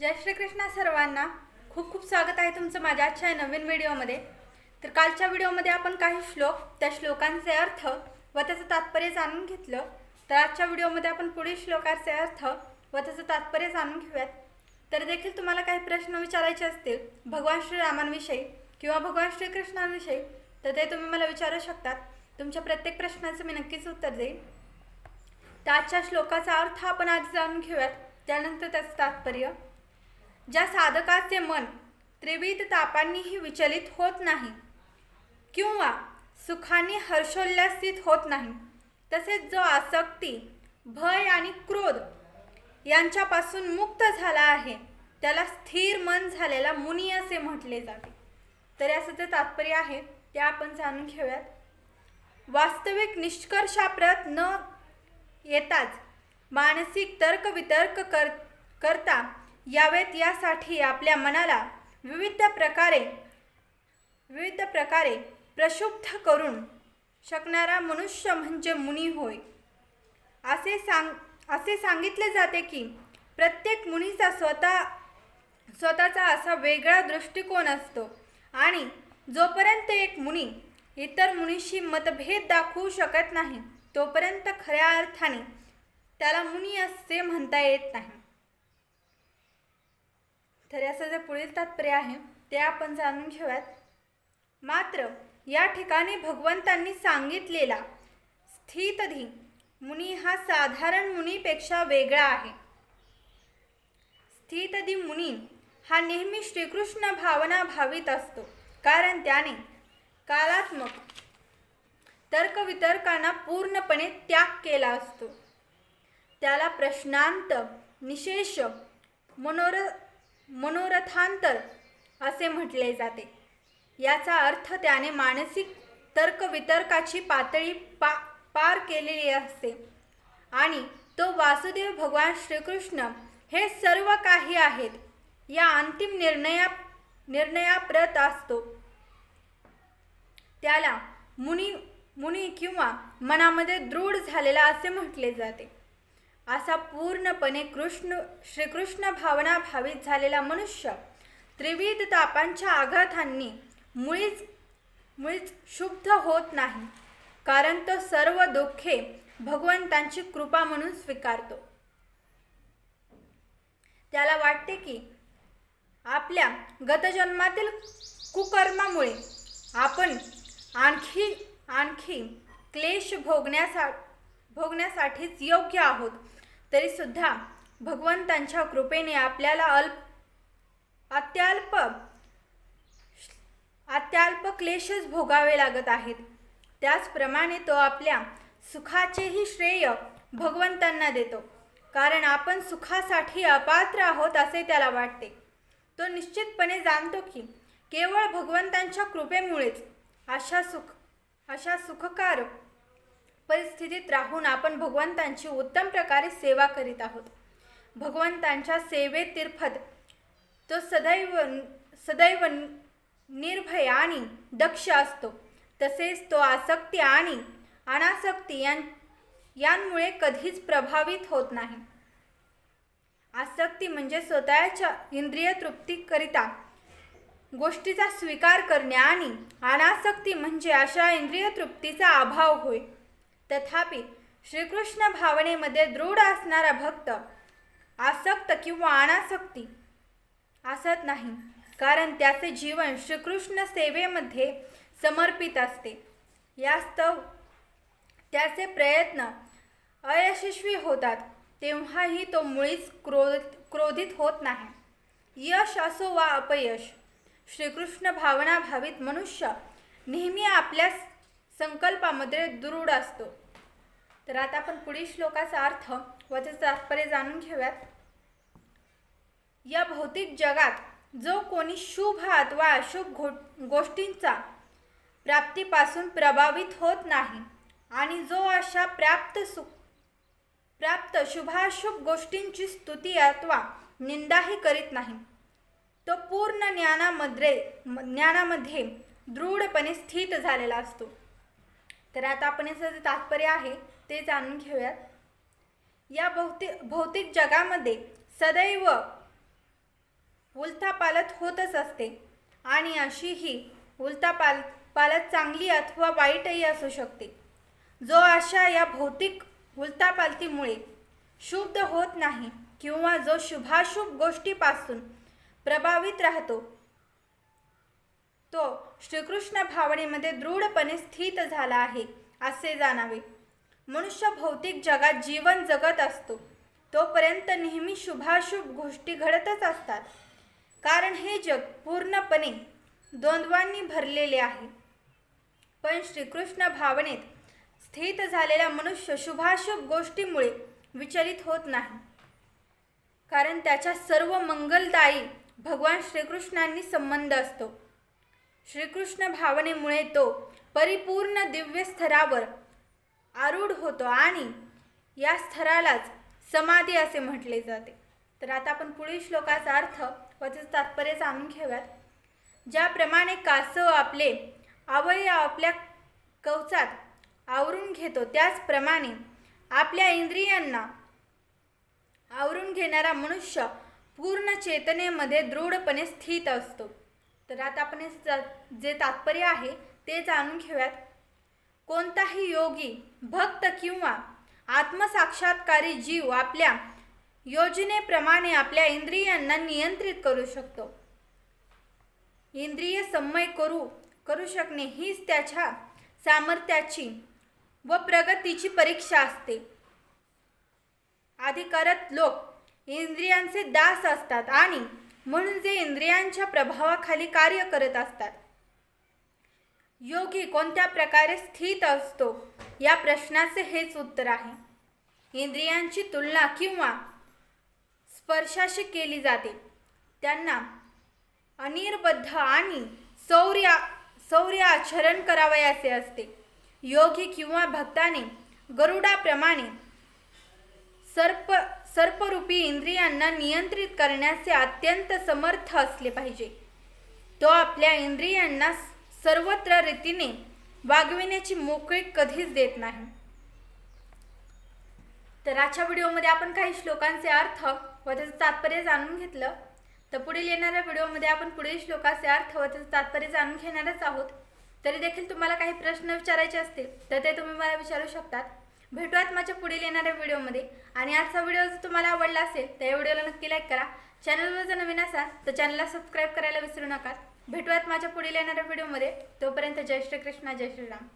जय श्रीकृष्ण सर्वांना खूप खूप स्वागत आहे तुमचं माझ्या आजच्या नवीन व्हिडिओमध्ये. तर कालच्या व्हिडिओमध्ये आपण काही श्लोक त्या श्लोकांचे अर्थ व त्याचं तात्पर्य जाणून घेतलं. तर आजच्या व्हिडिओमध्ये आपण पुढील श्लोकाचे अर्थ व त्याचं तात्पर्य जाणून घेऊयात. तर देखील तुम्हाला काही प्रश्न विचारायचे असतील भगवान श्रीरामांविषयी किंवा भगवान श्रीकृष्णांविषयी तर ते तुम्ही मला विचारू शकतात. तुमच्या प्रत्येक प्रश्नाचं मी नक्कीच उत्तर देईन. तर आजच्या श्लोकाचा अर्थ आपण आधी जाणून घेऊयात त्यानंतर त्याचं तात्पर्य. ज्या साधकाचे मन त्रिविध तापांनीही विचलित होत नाही किंवा सुखाने हर्षोल्लासित होत नाही तसेच जो आसक्ती भय आणि क्रोध यांच्यापासून मुक्त झाला आहे त्याला स्थिर मन झालेला मुनी असे म्हटले जाते. तर याचं जे तात्पर्य आहे ते आपण जाणून घेऊयात. वास्तविक निष्कर्षाप्रत न येताच मानसिक तर्कवितर्क कर करता यावेत यासाठी आपल्या मनाला विविध प्रकारे विविध प्रकारे प्रक्षुब्ध करून शकणारा मनुष्य म्हणजे मुनी होय. असे सांग असे सांगितले जाते की प्रत्येक मुनीचा स्वतः स्वतःचा असा वेगळा दृष्टिकोन असतो आणि जोपर्यंत एक मुनी इतर मुनीशी मतभेद दाखवू शकत नाही तोपर्यंत खऱ्या अर्थाने त्याला मुनी असे म्हणता येत नाही. तर याचं जे पुढील तात्पर्य आहे ते आपण जाणून घेऊयात. मात्र या ठिकाणी भगवंतांनी सांगितलेला स्थितधी मुनी हा साधारण मुनीपेक्षा वेगळा आहे. स्थितधी मुनी हा नेहमी श्रीकृष्ण भावना भावित असतो कारण त्याने कालात्मक तर्कवितर्कांना पूर्णपणे त्याग केला असतो. त्याला प्रश्नांत निशेष मनोर मनोरथांतर असे म्हटले जाते. याचा अर्थ त्याने मानसिक तर्कवितर्काची पातळी पा पार केलेली असते. आणि तो वासुदेव भगवान श्रीकृष्ण हे सर्व काही आहेत या अंतिम निर्णया निर्णयाप्रत असतो. त्याला मुनी मुनी किंवा मनामध्ये दृढ झालेला असे म्हटले जाते. असा पूर्णपणे कृष्ण श्रीकृष्ण भावना भावित झालेला मनुष्य त्रिविध तापांच्या आघातांनी मुळीच मुळीच शुद्ध होत नाही. कारण तो सर्व दुःखे भगवंतांची कृपा म्हणून स्वीकारतो. त्याला वाटते की आपल्या गतजन्मातील कुकर्मामुळे आपण आणखी आणखी क्लेश भोगण्यासा भोगण्यासाठीच योग्य आहोत. तरीसुद्धा भगवंतांच्या कृपेने आपल्याला अल्प अत्यल्प अत्याल्प क्लेशच भोगावे लागत आहेत. त्याचप्रमाणे तो आपल्या सुखाचेही श्रेय भगवंतांना देतो. कारण आपण सुखासाठी अपात्र आहोत असे त्याला वाटते. तो निश्चितपणे जाणतो की केवळ भगवंतांच्या कृपेमुळेच अशा सुख अशा सुखकार परिस्थितीत राहून आपण भगवंतांची उत्तम प्रकारे सेवा करीत आहोत. भगवंतांच्या सेवेत तिरफत तो सदैव सदैव निर्भय आणि दक्ष असतो. तसेच तो आसक्ती आणि अनासक्ती यां यांमुळे कधीच प्रभावित होत नाही. आसक्ती म्हणजे स्वतःच्या इंद्रिय तृप्तीकरिता गोष्टीचा स्वीकार करणे आणि अनासक्ती म्हणजे अशा इंद्रिय तृप्तीचा अभाव होय. तथापि श्रीकृष्ण भावनेमध्ये दृढ असणारा भक्त आसक्त किंवा अनासक्ती असत नाही कारण त्याचे जीवन श्रीकृष्ण सेवेमध्ये समर्पित असते. यास्तव त्याचे प्रयत्न अयशस्वी होतात तेव्हाही तो मुळीच क्रोध क्रोधित होत नाही. यश असो वा अपयश श्रीकृष्ण भावनाभावित मनुष्य नेहमी आपल्या संकल्पामध्ये दृढ असतो. तर आता आपण पुढील श्लोकाचा अर्थ व त्याचं तात्पर्य जाणून घेऊयात. या भौतिक जगात जो कोणी शुभ अथवा अशुभ घो गोष्टींचा प्राप्तीपासून प्रभावित होत नाही आणि जो अशा प्राप्त सुख प्राप्त शुभाशुभ गोष्टींची स्तुती अथवा निंदाही करीत नाही तो पूर्ण ज्ञानामध्ये ज्ञानामध्ये दृढपणे स्थित झालेला असतो. तर आता आपण याचं जे तात्पर्य आहे ते जाणून घेऊयात. या भौतिक भौतिक जगामध्ये सदैव उलथापालत होतच असते. आणि अशी ही उलथापाल पालत चांगली अथवा वाईटही असू शकते. जो अशा या भौतिक उलथापालतीमुळे शुद्ध होत नाही किंवा जो शुभाशुभ गोष्टीपासून प्रभावित राहतो तो श्रीकृष्ण भावनेमध्ये दृढपणे स्थित झाला आहे असे जाणावे. मनुष्य भौतिक जगात जीवन जगत असतो. तोपर्यंत नेहमी शुभाशुभ गोष्टी घडतच असतात. कारण हे जग पूर्णपणे द्वंद्वांनी भरलेले आहे. पण श्रीकृष्ण भावनेत स्थित झालेला मनुष्य शुभाशुभ गोष्टीमुळे विचलित होत नाही. कारण त्याच्या सर्व मंगलदायी भगवान श्रीकृष्णांनी संबंध असतो. श्रीकृष्ण भावनेमुळे तो परिपूर्ण दिव्य स्तरावर आरूढ होतो आणि या स्तरालाच समाधी असे म्हटले जाते. तर आता आपण पुढील श्लोकाचा अर्थ व त्याचं तात्पर्य जाणून घेऊयात. ज्याप्रमाणे कासव आपले अवयव आपल्या कवचात आवरून घेतो त्याचप्रमाणे आपल्या इंद्रियांना आवरून घेणारा मनुष्य पूर्ण चेतनेमध्ये दृढपणे स्थित असतो. तर आता आपण जे तात्पर्य आहे ते जाणून घेऊयात. कोणताही योगी भक्त किंवा आत्मसाक्षात्कारी जीव आपल्या योजनेप्रमाणे आपल्या इंद्रियांना नियंत्रित करू शकतो. इंद्रिय संमय करू करू शकणे हीच त्याच्या सामर्थ्याची व प्रगतीची परीक्षा असते. अधिकारत लोक इंद्रियांचे दास असतात आणि म्हणून जे इंद्रियांच्या प्रभावाखाली कार्य करत असतात. योगी कोणत्या प्रकारे स्थित असतो या प्रश्नाचे हेच उत्तर आहे. इंद्रियांची तुलना किंवा स्पर्शाशी केली जाते. त्यांना अनिर्बद्ध आणि सौर्य सौर्य आचरण करावयाचे असते. योगी किंवा भक्ताने गरुडाप्रमाणे सर्प सर्परूपी इंद्रियांना नियंत्रित करण्याचे अत्यंत समर्थ असले पाहिजे. तो आपल्या इंद्रियांना सर्वत्र रीतीने वागविण्याची मोकळी कधीच देत नाही. तर आजच्या व्हिडिओमध्ये आपण काही श्लोकांचे अर्थ व त्याचं तात्पर्य जाणून घेतलं. तर पुढील येणाऱ्या व्हिडिओमध्ये आपण पुढील श्लोकाचे अर्थ व त्याचं तात्पर्य जाणून घेणारच आहोत. तरी देखील तुम्हाला काही प्रश्न विचारायचे असतील तर ते तुम्ही मला विचारू शकतात. भेटूयात माझ्या पुढील येणाऱ्या व्हिडिओमध्ये. आणि आजचा व्हिडिओ जर तुम्हाला आवडला असेल तर या व्हिडिओला नक्की लाईक करा. चॅनलवर जर नवीन असाल तर चॅनलला सबस्क्राईब करायला विसरू नका. भेटूयात माझ्या पुढील येणाऱ्या व्हिडिओमध्ये. तोपर्यंत जय श्रीकृष्ण जय श्रीराम.